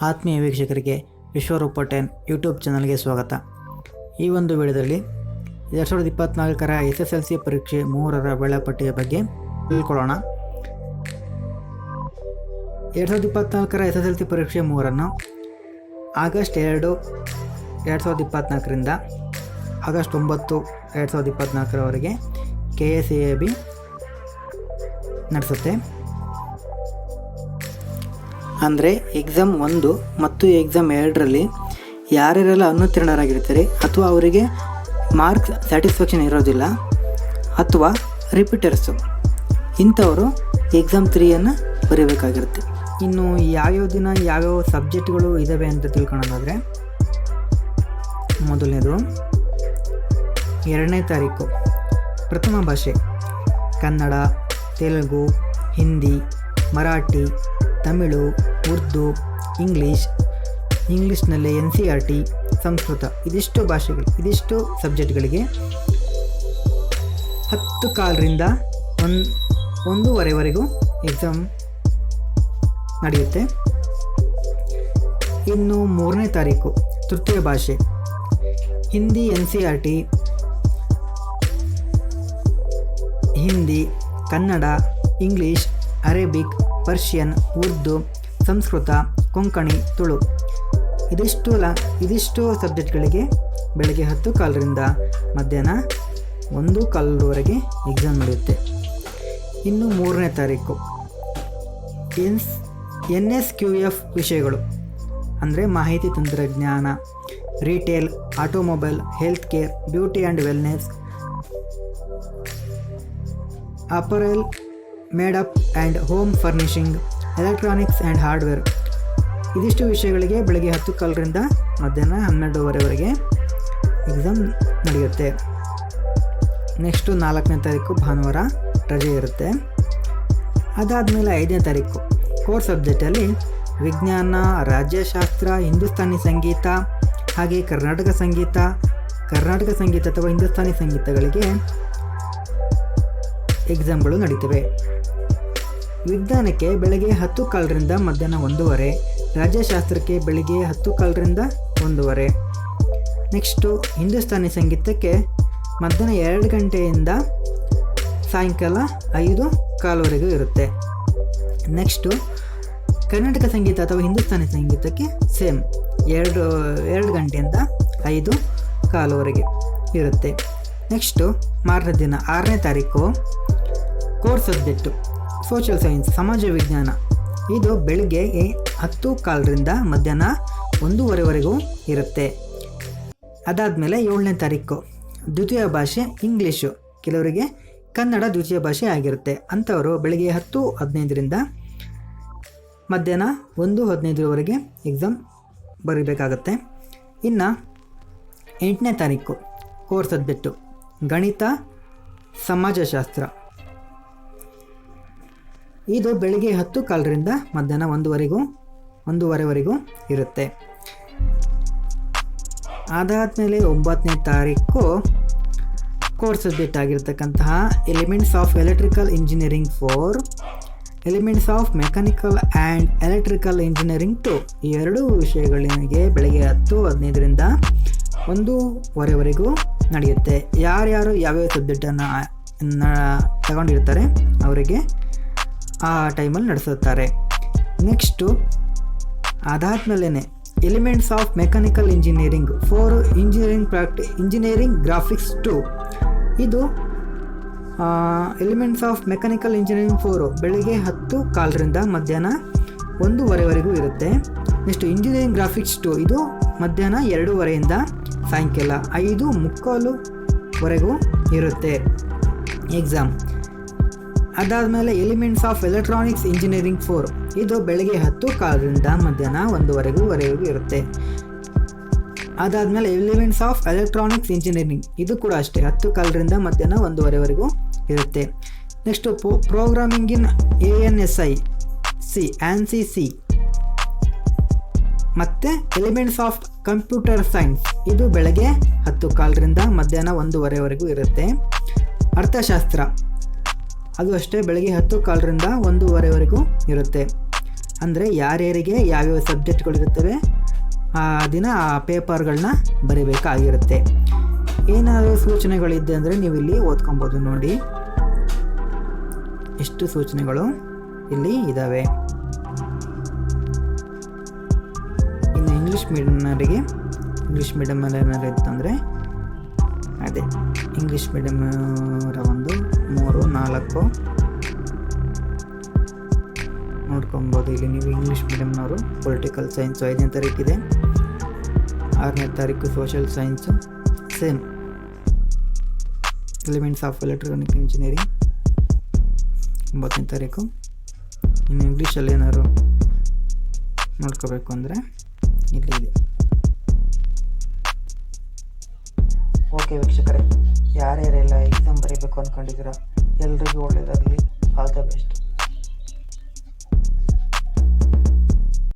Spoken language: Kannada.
ಆತ್ಮೀಯ ವೀಕ್ಷಕರಿಗೆ ವಿಶ್ವರೂಪ ಟೆನ್ ಯೂಟ್ಯೂಬ್ ಚಾನಲ್ಗೆ ಸ್ವಾಗತ. ಈ ಒಂದು ವಿಡಿಯೋದಲ್ಲಿ ಎರಡು ಸಾವಿರದ ಇಪ್ಪತ್ತ್ನಾಲ್ಕರ ಎಸ್ ಎಸ್ ಎಲ್ ಸಿ ಪರೀಕ್ಷೆ ಮೂರರ ವೇಳಾಪಟ್ಟಿಯ ಬಗ್ಗೆ ತಿಳ್ಕೊಳ್ಳೋಣ. ಎರಡು ಸಾವಿರದ ಇಪ್ಪತ್ನಾಲ್ಕರ ಎಸ್ ಎಸ್ ಎಲ್ ಸಿ ಪರೀಕ್ಷೆ ಮೂರನ್ನು ಆಗಸ್ಟ್ ಎರಡು ಎರಡು ಸಾವಿರದ ಇಪ್ಪತ್ತ್ನಾಲ್ಕರಿಂದ ಆಗಸ್ಟ್ ಒಂಬತ್ತು ಎರಡು ಸಾವಿರದ ಇಪ್ಪತ್ತ್ನಾಲ್ಕರವರೆಗೆ ಕೆ ಎಸ್ ಎ ಬಿ ನಡೆಸುತ್ತೆ. ಅಂದರೆ ಎಕ್ಸಾಮ್ ಒಂದು ಮತ್ತು ಎಕ್ಸಾಮ್ ಎರಡರಲ್ಲಿ ಯಾರ್ಯಾರೆಲ್ಲ ಅನುತ್ತೀರ್ಣರಾಗಿರ್ತಾರೆ ಅಥವಾ ಅವರಿಗೆ ಮಾರ್ಕ್ಸ್ ಸ್ಯಾಟಿಸ್ಫ್ಯಾಕ್ಷನ್ ಇರೋದಿಲ್ಲ ಅಥವಾ ರಿಪೀಟರ್ಸು ಇಂಥವರು ಎಕ್ಸಾಮ್ ತ್ರೀಯನ್ನು ಬರೀಬೇಕಾಗಿರುತ್ತೆ. ಇನ್ನು ಯಾವ್ಯಾವ ದಿನ ಯಾವ್ಯಾವ ಸಬ್ಜೆಕ್ಟ್ಗಳು ಇದ್ದಾವೆ ಅಂತ ತಿಳ್ಕೊಳೋದಾದರೆ ಮೊದಲನೇದು ಎರಡನೇ ತಾರೀಕು ಪ್ರಥಮ ಭಾಷೆ ಕನ್ನಡ, ತೆಲುಗು, ಹಿಂದಿ, ಮರಾಠಿ ತಮಿಳು, ಉರ್ದು, ಇಂಗ್ಲೀಷ್, ಇಂಗ್ಲೀಷ್ನಲ್ಲಿ N C R T Sanskrit, ಇದಿಷ್ಟು ಭಾಷೆಗಳು, ಇದಿಷ್ಟು ಸಬ್ಜೆಕ್ಟ್ಗಳಿಗೆ ಹತ್ತು ಕಾಲರಿಂದ ಒನ್, ಒಂದೂವರೆವರೆಗೂ ಎಕ್ಸಾಮ್ ನಡೆಯುತ್ತೆ. ಇನ್ನು ಮೂರನೇ ತಾರೀಕು ತೃತೀಯ ಭಾಷೆ. Hindi N C R T Hindi, Kannada, English, Arabic Persian, Urdu, Sanskrit, Konkani, Tulu. ಇದಿಷ್ಟು ಲ ಇದಿಷ್ಟು ಸಬ್ಜೆಕ್ಟ್ಗಳಿಗೆ ಬೆಳಗ್ಗೆ ಹತ್ತು ಕಾಲರಿಂದ ಮಧ್ಯಾಹ್ನ ಒಂದು ಕಾಲರವರೆಗೆ ಎಕ್ಸಾಮ್ ನಡೆಯುತ್ತೆ. ಇನ್ನು ಮೂರನೇ ತಾರೀಕು. ಎನ್ಸ್ ಎನ್ ಎಸ್ ಕ್ಯೂ ಎಫ್ ವಿಷಯಗಳು. ಅಂದರೆ ಮಾಹಿತಿ ತಂತ್ರಜ್ಞಾನ, retail, automobile, health care, beauty and wellness, apparel made up and home furnishing, electronics and hardware. ಇದಿಷ್ಟು ವಿಷಯಗಳಿಗೆ ಬೆಳಗ್ಗೆ ಹತ್ತು ಕಾಲರಿಂದ ಮಧ್ಯಾಹ್ನ ಹನ್ನೆರಡುವರೆವರೆಗೆ ಎಕ್ಸಾಮ್ ನಡೆಯುತ್ತೆ. ನೆಕ್ಸ್ಟು ನಾಲ್ಕನೇ ತಾರೀಕು ಭಾನುವಾರ ರಜೆ ಇರುತ್ತೆ. ಅದಾದಮೇಲೆ ಐದನೇ ತಾರೀಕು ಕೋರ್ ಸಬ್ಜೆಕ್ಟಲ್ಲಿ ವಿಜ್ಞಾನ, ರಾಜ್ಯಶಾಸ್ತ್ರ, ಹಿಂದೂಸ್ತಾನಿ ಸಂಗೀತ, ಹಾಗೆ ಕರ್ನಾಟಕ ಸಂಗೀತ ಕರ್ನಾಟಕ ಸಂಗೀತ ಅಥವಾ ಹಿಂದೂಸ್ತಾನಿ ಸಂಗೀತಗಳಿಗೆ ಎಕ್ಸಾಮ್ಗಳು ನಡೀತವೆ. ವಿಜ್ಞಾನಕ್ಕೆ ಬೆಳಗ್ಗೆ ಹತ್ತು ಕಾಲರಿಂದ ಮಧ್ಯಾಹ್ನ ಒಂದೂವರೆ, ರಾಜ್ಯಶಾಸ್ತ್ರಕ್ಕೆ ಬೆಳಗ್ಗೆ ಹತ್ತು ಕಾಲರಿಂದ ಒಂದೂವರೆ. ನೆಕ್ಸ್ಟು ಹಿಂದೂಸ್ತಾನಿ ಸಂಗೀತಕ್ಕೆ ಮಧ್ಯಾಹ್ನ ಎರಡು ಗಂಟೆಯಿಂದ ಸಾಯಂಕಾಲ ಐದು ಕಾಲುವರೆಗೂ ಇರುತ್ತೆ. ನೆಕ್ಸ್ಟು ಕರ್ನಾಟಕ ಸಂಗೀತ ಅಥವಾ ಹಿಂದೂಸ್ತಾನಿ ಸಂಗೀತಕ್ಕೆ ಸೇಮ್, ಎರಡು ಎರಡು ಗಂಟೆಯಿಂದ ಐದು ಕಾಲುವರೆಗೆ ಇರುತ್ತೆ. ನೆಕ್ಸ್ಟು ಮಾರನೇ ದಿನ, ಆರನೇ ತಾರೀಕು ಕೋರ್ಸ್ ಸಬ್ಜೆಕ್ಟು. ಸೋಷಿಯಲ್ ಸೈನ್ಸ್, ಸಮಾಜ ವಿಜ್ಞಾನ. ಇದು ಬೆಳಿಗ್ಗೆ ಹತ್ತು ಕಾಲರಿಂದ ಮಧ್ಯಾಹ್ನ ಒಂದೂವರೆವರೆಗೂ ಇರುತ್ತೆ. ಅದಾದಮೇಲೆ ಏಳನೇ ತಾರೀಕು. ದ್ವಿತೀಯ ಭಾಷೆ ಇಂಗ್ಲೀಷು. ಕೆಲವರಿಗೆ ಕನ್ನಡ ದ್ವಿತೀಯ ಭಾಷೆ ಆಗಿರುತ್ತೆ. ಅಂಥವರು ಬೆಳಗ್ಗೆ ಹತ್ತು ಹದಿನೈದರಿಂದ ಮಧ್ಯಾಹ್ನ ಒಂದು ಹದಿನೈದರವರೆಗೆ ಎಕ್ಸಾಮ್ ಬರೀಬೇಕಾಗತ್ತೆ. ಇನ್ನು ಎಂಟನೇ ತಾರೀಕು ಕೋರ್ ಸಬ್ಜೆಕ್ಟು ಗಣಿತ, ಸಮಾಜಶಾಸ್ತ್ರ. ಇದು ಬೆಳಿಗ್ಗೆ ಹತ್ತು ಕಾಲರಿಂದ ಮಧ್ಯಾಹ್ನ ಒಂದುವರೆಗೂ, ಒಂದೂವರೆವರೆಗೂ ಇರುತ್ತೆ. ಅದಾದಮೇಲೆ ಒಂಬತ್ತನೇ ತಾರೀಕು course subject ಆಗಿರ್ತಕ್ಕಂತಹ elements of electrical engineering for elements of mechanical and electrical engineering to ಈ ಎರಡೂ ವಿಷಯಗಳಿಗೆ ಬೆಳಗ್ಗೆ ಹತ್ತು, ಹದಿನೈದರಿಂದ ಒಂದೂವರೆವರೆಗೂ ನಡೆಯುತ್ತೆ. ಯಾರ್ಯಾರು ಯಾವ್ಯಾವ ಸಬ್ಜೆಕ್ಟನ್ನು ತಗೊಂಡಿರ್ತಾರೆ, ಅವರಿಗೆ ಆ ಟೈಮಲ್ಲಿ ನಡೆಸುತ್ತಾರೆ. ನೆಕ್ಸ್ಟು ಅದಾದಮೇಲೆ elements of mechanical engineering for engineering practice engineering graphics to ಇದು elements of mechanical engineering for ಬೆಳಿಗ್ಗೆ ಹತ್ತು ಕಾಲರಿಂದ ಮಧ್ಯಾಹ್ನ ಒಂದೂವರೆವರೆಗೂ ಇರುತ್ತೆ. ನೆಕ್ಸ್ಟ್ ಇಂಜಿನಿಯರಿಂಗ್ ಗ್ರಾಫಿಕ್ಸ್ ಟು ಇದು ಮಧ್ಯಾಹ್ನ ಎರಡೂವರೆಯಿಂದ ಸಾಯಂಕಾಲ ಐದು ಮುಕ್ಕಾಲುವರೆಗೂ ಇರುತ್ತೆ. ಎಕ್ಸಾಮ್ ಅದಾದಮೇಲೆ elements of electronics engineering for ಇದು ಬೆಳಗ್ಗೆ ಹತ್ತು ಕಾಲದಿಂದ ಮಧ್ಯಾಹ್ನ ಒಂದುವರೆಗೂ ವರೆಗೂ ಇರುತ್ತೆ. ಅದಾದಮೇಲೆ ಎಲಿಮೆಂಟ್ಸ್ ಆಫ್ ಎಲೆಕ್ಟ್ರಾನಿಕ್ಸ್ ಇಂಜಿನಿಯರಿಂಗ್ ಇದು ಕೂಡ ಅಷ್ಟೇ, ಹತ್ತು ಕಾಲರಿಂದ ಮಧ್ಯಾಹ್ನ ಒಂದೂವರೆವರೆಗೂ ಇರುತ್ತೆ. Next programming in A N S I C and C C ಮತ್ತು ಎಲಿಮೆಂಟ್ಸ್ ಆಫ್ ಕಂಪ್ಯೂಟರ್ ಸೈನ್ಸ್ ಇದು ಬೆಳಗ್ಗೆ ಹತ್ತು ಕಾಲರಿಂದ ಮಧ್ಯಾಹ್ನ ಒಂದೂವರೆವರೆಗೂ ಇರುತ್ತೆ. ಅರ್ಥಶಾಸ್ತ್ರ. ಅದು ಅಷ್ಟೇ ಬೆಳಗ್ಗೆ ಹತ್ತು ಕಾಲರಿಂದ ಒಂದೂವರೆವರೆಗೂ ಇರುತ್ತೆ. ಅಂದರೆ ಯಾರ್ಯಾರಿಗೆ ಯಾವ್ಯಾವ ಸಬ್ಜೆಕ್ಟ್ಗಳಿರುತ್ತವೆ, ಆ ದಿನ ಆ ಪೇಪರ್ಗಳನ್ನ ಬರೀಬೇಕಾಗಿರುತ್ತೆ. ಏನಾದರೂ ಸೂಚನೆಗಳಿದೆ ಅಂದರೆ ನೀವು ಇಲ್ಲಿ ಓದ್ಕೊಬೋದು ನೋಡಿ. ಎಷ್ಟು ಸೂಚನೆಗಳು ಇಲ್ಲಿ ಇದ್ದಾವೆ ಇನ್ನು ಇಂಗ್ಲೀಷ್ ಮೀಡಿಯಮ್ನವರಿಗೆ ಇಂಗ್ಲೀಷ್ ಮೀಡಿಯಮಲ್ಲಿ ಏನಾದ್ರು ಇತ್ತಂದರೆ, ಅದೇ, ಇಂಗ್ಲೀಷ್ ಮೀಡಿಯಮರ ಒಂದು ಮೂರು, ನಾಲ್ಕು. ನೋಡ್ಕೊಬೋದು, ಇಲ್ಲಿ ನೀವು ಇಂಗ್ಲೀಷ್ ಮೀಡಿಯಮ್ನವರು ಪೊಲಿಟಿಕಲ್ ಸೈನ್ಸು ಐದನೇ ತಾರೀಕಿದೆ ಆರನೇ ತಾರೀಕು social science same elements of electronic engineering ಒಂಬತ್ತನೇ ತಾರೀಕು. ಇನ್ನು ಇಂಗ್ಲೀಷಲ್ಲಿ ಏನಾದ್ರು ನೋಡ್ಕೋಬೇಕು ಅಂದರೆ ಇಲ್ಲಿ ಇದೆ. ಓಕೆ ವೀಕ್ಷಕರೇ, ಯಾರ್ಯಾರೆಲ್ಲ ಎಕ್ಸಾಮ್ ಬರೀಬೇಕು ಅಂದ್ಕೊಂಡಿದ್ದೀರಾ ಎಲ್ರಿಗೂ ಒಳ್ಳೆಯದಾಗಲಿ ಆಲ್ ದ ಬೆಸ್ಟ್